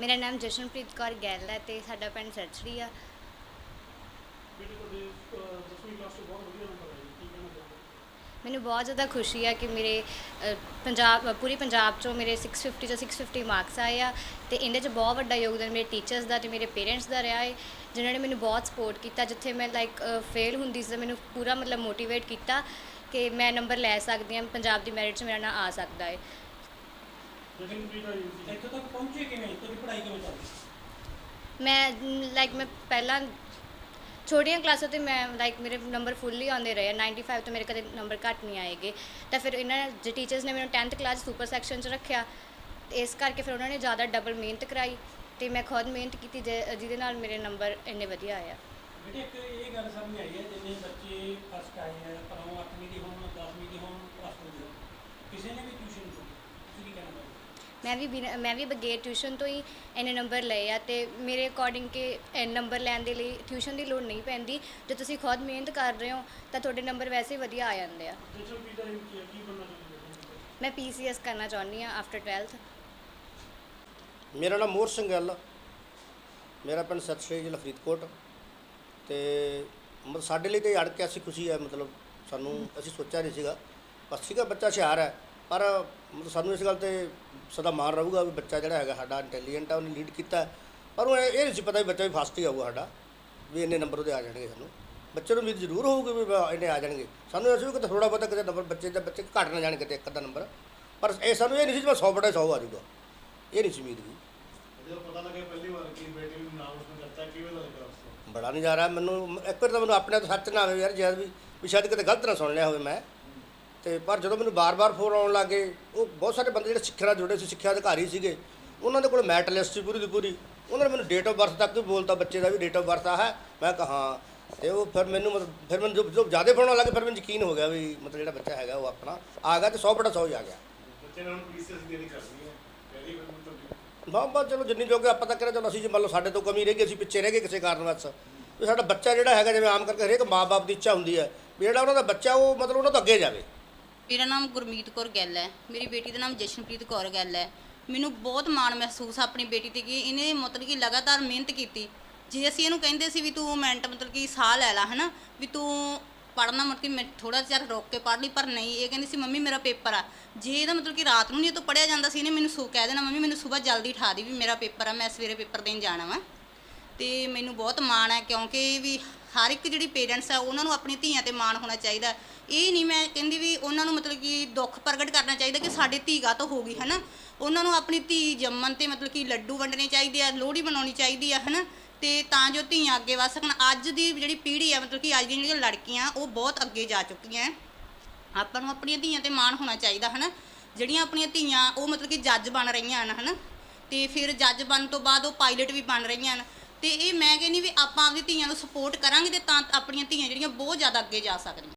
ਮੇਰਾ ਨਾਮ ਜਸ਼ਨਪ੍ਰੀਤ ਕੌਰ ਗੈਲ ਹੈ ਤੇ ਸਾਡਾ ਪਿੰਡ ਸਰਚਰੀ ਆ। ਮੈਨੂੰ ਬਹੁਤ ਜ਼ਿਆਦਾ ਖੁਸ਼ੀ ਆ ਕਿ ਮੇਰੇ ਪੰਜਾਬ, ਪੂਰੀ ਪੰਜਾਬ ਚੋਂ ਮੇਰੇ 650 ਤੋਂ 650 ਮਾਰਕਸ ਆਏ ਆ ਤੇ ਇਹਦੇ 'ਚ ਬਹੁਤ ਵੱਡਾ ਯੋਗਦਾਨ ਮੇਰੇ ਟੀਚਰਸ ਦਾ ਤੇ ਮੇਰੇ ਪੇਰੈਂਟਸ ਦਾ ਰਿਹਾ ਹੈ ਜਿਨ੍ਹਾਂ ਨੇ ਮੈਨੂੰ ਬਹੁਤ ਸਪੋਰਟ ਕੀਤਾ, ਜਿੱਥੇ ਮੈਂ ਲਾਈਕ ਫੇਲ ਹੁੰਦੀ ਸੀ ਤਾਂ ਮੈਨੂੰ ਪੂਰਾ ਮਤਲਬ ਮੋਟੀਵੇਟ ਕੀਤਾ ਕਿ ਮੈਂ ਨੰਬਰ ਲੈ ਸਕਦੀ ਹਾਂ, ਪੰਜਾਬ ਦੀ ਮੈਰਿਟ 'ਚ ਮੇਰਾ ਨਾਂ ਆ ਸਕਦਾ ਹੈ ਜਸ਼ਨਪ੍ਰੀਤ ਆਈ ਸੀ ਇੱਥੋਂ ਤੱਕ ਪਹੁੰਚੇ ਕਿਵੇਂ? ਤੁਹਾਡੀ ਪੜ੍ਹਾਈ ਕਿਵੇਂ ਚੱਲਦੀ ਮੈਂ ਲਾਈਕ ਮੈਂ ਪਹਿਲਾਂ ਛੋਟੀਆਂ ਕਲਾਸਾਂ ਤੇ ਮੈਂ ਲਾਈਕ ਮੇਰੇ ਨੰਬਰ ਫੁੱਲ ਹੀ ਆਉਂਦੇ ਰਹੇ ਆ। 95 ਤੋਂ ਮੇਰੇ ਕਦੇ ਨੰਬਰ ਘੱਟ ਨਹੀਂ ਆਏਗੇ। ਤਾਂ ਫਿਰ ਇਹਨਾਂ ਜੇ ਟੀਚਰਸ ਨੇ ਮੈਨੂੰ 10th ਕਲਾਸ ਸੁਪਰ ਸੈਕਸ਼ਨ 'ਚ ਰੱਖਿਆ ਇਸ ਕਰਕੇ ਫਿਰ ਉਹਨਾਂ ਨੇ ਜ਼ਿਆਦਾ ਡਬਲ ਮਿਹਨਤ ਕਰਾਈ ਤੇ ਮੈਂ ਖੁਦ ਮਿਹਨਤ ਕੀਤੀ ਜਿ- ਜਿਹਦੇ ਨਾਲ ਮੇਰੇ ਨੰਬਰ ਇੰਨੇ ਵਧੀਆ ਆਏ ਆ। ਬੇਟੇ ਇੱਕ ਇਹ ਗੱਲ ਸਮਝ ਆਈ ਹੈ ਜਿੰਨੇ ਬੱਚੇ ਫਸਟ ਆਏ ਆ ਪਰ ਉਹ 8ਵੀਂ ਦੀ ਹੋਣ 10ਵੀਂ ਦੀ ਹੋਣ ਪਲੱਸ 2 ਦੀ ਹੋਣ ਕਿਸੇ ਨੇ ਵੀ ਟਿਊਸ਼ਨ ਚਾਹੋਗੇ ਮੈਂ ਵੀ ਬਿਨਾਂ- ਮੈਂ ਵੀ ਬਗੈਰ ਟਿਊਸ਼ਨ ਤੋਂ ਹੀ ਇੰਨੇ ਨੰਬਰ ਲਏ ਆ ਤੇ ਮੇਰੇ ਅਕੋਰਡਿੰਗ ਕਿ ਇਹ ਨੰਬਰ ਲੈਣ ਦੇ ਲਈ ਟਿਊਸ਼ਨ ਦੀ ਲੋੜ ਨਹੀਂ ਪੈਂਦੀ। ਜੇ ਤੁਸੀਂ ਖੁਦ ਮਿਹਨਤ ਕਰ ਰਹੇ ਹੋ ਤਾਂ ਤੁਹਾਡੇ ਨੰਬਰ ਵੈਸੇ ਹੀ ਵਧੀਆ ਆ ਜਾਂਦੇ ਆ। ਕੀ ਕੀ ਬਣਨਾ ਚਾਹੁੰਦੇ ਹੋ? ਮੈਂ ਪੀਸੀਐਸ ਕਰਨਾ ਚਾਹੁੰਦੀ ਆ ਆਫਟਰ 12th ਮੇਰਾ ਨਾਮ ਮੋਹਰ ਸਿੰਘ ਗੱਲ ਮੇਰਾ ਪਿੰਡ ਸਤਸ਼੍ਰੀ ਜ਼ਿਲ੍ਹਾ ਫਰੀਦਕੋਟ। ਤੇ ਮਤਲਬ ਸਾਡੇ ਲਈ ਤੇ ਅੜ ਕੇ ਅਸੀਂ ਖੁਸ਼ੀ ਹੈ ਮਤਲਬ ਸਾਨੂੰ ਅਸੀਂ ਸੋਚਿਆ ਨਹੀਂ ਸੀਗਾ। ਬਸ ਸੀਗਾ ਬੱਚਾ ਹੁਸ਼ਿਆਰ ਹੈ ਪਰ ਮਤਲਬ ਸਾਨੂੰ ਇਸ ਗੱਲ ਤੇ ਸਦਾ ਮਾਣ ਰਹੂਗਾ ਵੀ ਬੱਚਾ ਜਿਹੜਾ ਹੈਗਾ ਸਾਡਾ ਇੰਟੈਲੀਜੈਂਟ ਹੈ ਉਹਨੇ ਲੀਡ ਕੀਤਾ। ਪਰ ਉਹ ਇਹ ਨਹੀਂ ਸੀ ਪਤਾ ਵੀ ਬੱਚਾ ਵੀ ਫਸਟ ਹੀ ਆਊਗਾ ਸਾਡਾ ਵੀ ਇੰਨੇ ਨੰਬਰ ਉਹਦੇ ਆ ਜਾਣਗੇ ਸਾਨੂੰ। ਬੱਚੇ ਨੂੰ ਉਮੀਦ ਜ਼ਰੂਰ ਹੋਊਗੀ ਵੀ ਵਾ- ਇੰਨੇ ਆ ਜਾਣਗੇ। ਸਾਨੂੰ ਇਹ ਸੀ ਵੀ ਕਿਤੇ ਥੋੜਾ ਬਹੁਤਾ ਕਿਤੇ ਨੰਬਰ ਬੱਚੇ ਦਾ ਬੱਚੇ ਘੱਟ ਨਾ ਜਾਣ ਕਿਤੇ ਇੱਕ ਅੱਧਾ ਨੰਬਰ ਪਰ ਇਹ ਸਾਨੂੰ ਇਹ ਨਹੀਂ ਸੀ ਜਿਵੇਂ 100 ਬਟਾ 100 ਆ ਜਾਊਗਾ। ਇਹ ਨਹੀਂ ਸੀ ਉਮੀਦ ਵੀ। ਜਦੋਂ ਪਤਾ ਲੱਗਿਆ ਪਹਿਲੀ ਵਾਰ ਕਿ ਬੇਟੀ ਨੂੰ ਨਾਮ ਉਸਨੇ ਦਿੱਤਾ ਕਿਵੇਂ ਲੱਗਾ ਉਸ ਬੜਾ ਨਜ਼ਾਰਾ। ਮੈਨੂੰ ਇੱਕ ਵਾਰ ਤਾਂ ਮੈਨੂੰ ਆਪਣੇ ਤੋਂ ਸੱਚ ਨਾ ਆਵੇ ਯਾਰ ਜਦ ਵੀ ਵੀ ਸ਼ਾਇਦ ਕਿਤੇ ਗਲਤ ਨਾ ਸੁਣ ਲਿਆ ਹੋਵੇ ਮੈਂ। ਤੇ ਪਰ ਜਦੋਂ ਮੈਨੂੰ ਬਾਰ-ਬਾਰ ਫੋਨ ਆਉਣ ਲੱਗੇ ਉਹ ਬਹੁਤ ਸਾਰੇ ਬੰਦੇ ਜਿਹੜੇ ਸਿੱਖਿਆ ਨਾਲ ਜੁੜੇ ਸੀ ਸਿੱਖਿਆ ਅਧਿਕਾਰੀ ਸੀਗੇ ਉਹਨਾਂ ਦੇ ਕੋਲ ਮੈਟ ਲਿਸਟ ਸੀ ਪੂਰੀ ਦੀ ਪੂਰੀ। ਉਹਨਾਂ ਨੇ ਮੈਨੂੰ ਡੇਟ ਆਫ ਬਰਥ ਤੱਕ ਵੀ ਬੋਲਤਾ ਬੱਚੇ ਦਾ ਵੀ ਡੇਟ ਆਫ ਬਰਥ ਆ ਹੈ। ਮੈਂ ਕਿਹਾ ਹਾਂ। ਤੇ ਉਹ ਫਿਰ ਮੈਨੂੰ ਮਤਲਬ ਫਿਰ ਮੈਨੂੰ ਜੋ- ਜੋ ਜ਼ਿਆਦਾ ਫੋਨ ਆਉਣ ਲੱਗੇ ਫਿਰ ਮੈਨੂੰ ਯਕੀਨ ਹੋ ਗਿਆ ਵੀ ਮਤਲਬ ਜਿਹੜਾ ਬੱਚਾ ਹੈਗਾ ਉਹ ਆਪਣਾ ਆ ਗਿਆ ਤੇ 100 ਬਟਾ 100 ਹੀ ਆ ਗਿਆ। ਬੱਚੇ ਨੇ ਹੁਣ ਪੀਸੀਐਸ ਦੀ ਤਿਆਰੀ ਕਰਨੀ ਹੈ। ਪਹਿਲੀ ਵਾਰ ਨੂੰ ਤਾਂ ਨਾ ਬਸ ਚਲੋ ਜਿੰਨੀ ਜੋਗੇ ਆਪਾਂ ਤਾਂ ਕਰਾਂ ਚਲੋ ਅਸੀਂ ਜੇ ਮੰਨ ਲਓ ਸਾਡੇ ਤੋਂ ਕਮੀ ਰਹਿ ਗਈ ਅਸੀਂ ਪਿੱਛੇ ਰਹਿ ਗਏ ਕਿਸੇ ਕਾਰਨ ਵਸ ਵੀ ਸਾਡਾ ਬੱਚਾ ਜਿਹੜਾ ਹੈਗਾ ਜਿਵੇਂ ਆਮ ਕਰਕੇ ਹਰੇਕ ਮਾਪੇ ਦੀ ਇੱਛਾ ਹੁੰਦੀ ਹੈ ਵੀ ਜਿਹੜਾ ਉਹਨਾਂ ਦਾ ਬੱਚਾ ਉਹ ਮਤਲਬ ਉਹਨਾਂ ਤੋਂ ਅੱਗੇ ਜਾਵੇ। ਮੇਰਾ ਨਾਮ ਗੁਰਮੀਤ ਕੌਰ ਗਿੱਲ ਹੈ। ਮੇਰੀ ਬੇਟੀ ਦਾ ਨਾਮ ਜਸ਼ਨਪ੍ਰੀਤ ਕੌਰ ਗਿੱਲ ਹੈ। ਮੈਨੂੰ ਬਹੁਤ ਮਾਣ ਮਹਿਸੂਸ ਆ ਆਪਣੀ ਬੇਟੀ ਤੇ ਕਿ ਇਹਨੇ ਮਤਲਬ ਕਿ ਲਗਾਤਾਰ ਮਿਹਨਤ ਕੀਤੀ। ਜੇ ਅਸੀਂ ਇਹਨੂੰ ਕਹਿੰਦੇ ਸੀ ਵੀ ਤੂੰ ਮਿੰਟ ਮਤਲਬ ਕਿ ਸਾਹ ਲੈ ਲੈ, ਹਨਾ, ਵੀ ਤੂੰ ਪੜਨਾ ਮਤਲਬ ਕਿ ਮੈਂ ਥੋੜਾ ਜਿਹਾ ਰੋਕ ਕੇ ਪੜ ਲਈ, ਪਰ ਨਹੀਂ, ਇਹ ਕਹਿੰਦੀ ਸੀ, ਮੰਮੀ, ਮੇਰਾ ਪੇਪਰ ਆ। ਜੇ ਇਹਦਾ ਮਤਲਬ ਕਿ ਰਾਤ ਨੂੰ ਨਹੀਂ, ਇਹ ਤੋਂ ਪੜਿਆ ਜਾਂਦਾ ਸੀ, ਇਹਨੇ ਮੈਨੂੰ ਸੋ, ਕਹਿ ਦੇਣਾ, ਮੰਮੀ, ਮੈਨੂੰ ਸਵੇਰ ਜਲਦੀ ਠਾ ਦੀ ਵੀ ਮੇਰਾ ਪੇਪਰ ਆ, ਮੈਂ ਸਵੇਰੇ ਪੇਪਰ ਦੇਣ ਜਾਣਾ ਵਾ। ਤੇ ਮੈਨੂੰ ਬਹੁਤ ਮਾਣ ਹੈ ਕਿਉਂਕਿ ਵੀ ਹਰ ਇੱਕ ਜਿਹੜੀ ਪੇਰੈਂਟਸ ਆ, ਉਹਨਾਂ ਨੂੰ ਆਪਣੀ ਧੀਆਂ ਤੇ ਮਾਣ ਹੋਣਾ ਚਾਹੀਦਾ। ਇਹ ਨਹੀਂ ਮੈਂ ਕਹਿੰਦੀ ਵੀ ਉਹਨਾਂ ਨੂੰ ਮਤਲਬ ਕਿ ਦੁੱਖ ਪ੍ਰਗਟ ਕਰਨਾ ਚਾਹੀਦਾ ਕਿ ਸਾਡੀ ਧੀ ਗਾ ਤਾਂ ਹੋ ਗਈ, ਹਨਾ? ਉਹਨਾਂ ਨੂੰ ਆਪਣੀ ਧੀ ਜੰਮਣ ਤੇ ਮਤਲਬ ਕਿ ਲੱਡੂ ਵੰਡਣੇ ਚਾਹੀਦੇ ਆ, ਲੋਹੜੀ ਬਣਾਉਣੀ ਚਾਹੀਦੀ ਆ, ਹਨਾ? ਤੇ ਤਾਂ ਜੋ ਧੀਆਂ ਅੱਗੇ ਵਧ ਸਕਣ। ਅੱਜ ਦੀ ਜਿਹੜੀ ਪੀੜ੍ਹੀ ਆ, ਮਤਲਬ ਕਿ ਅੱਜ ਦੀਆਂ ਜਿਹੜੀਆਂ ਲੜਕੀਆਂ, ਉਹ ਬਹੁਤ ਅੱਗੇ ਜਾ ਚੁੱਕੀਆਂ ਹੈ। ਆਪਾਂ ਨੂੰ ਆਪਣੀਆਂ ਧੀਆਂ ਤੇ ਮਾਣ ਹੋਣਾ ਚਾਹੀਦਾ, ਹਨਾ? ਜਿਹੜੀਆਂ ਆਪਣੀਆਂ ਧੀਆਂ, ਉਹ ਮਤਲਬ ਕਿ ਜੱਜ ਬਣ ਰਹੀਆਂ ਹਨ, ਹਨਾ? ਤੇ ਫਿਰ ਜੱਜ ਬਣਨ ਤੋਂ ਬਾਅਦ ਉਹ ਪਾਇਲਟ ਵੀ ਬਣ ਰਹੀਆਂ ਹਨ। ਤੇ ਇਹ ਮੈਂ ਕਹਿੰਦੀ ਵੀ ਆਪਾਂ ਆਪਣੀ ਧੀਆਂ ਨੂੰ ਸਪੋਰਟ ਕਰਾਂਗੇ ਤੇ ਤਾਂ ਆਪਣੀਆਂ ਧੀਆਂ ਜਿਹੜੀਆਂ ਬਹੁਤ ਜ਼ਿਆਦਾ ਅੱਗੇ ਜਾ ਸਕਦੀਆਂ।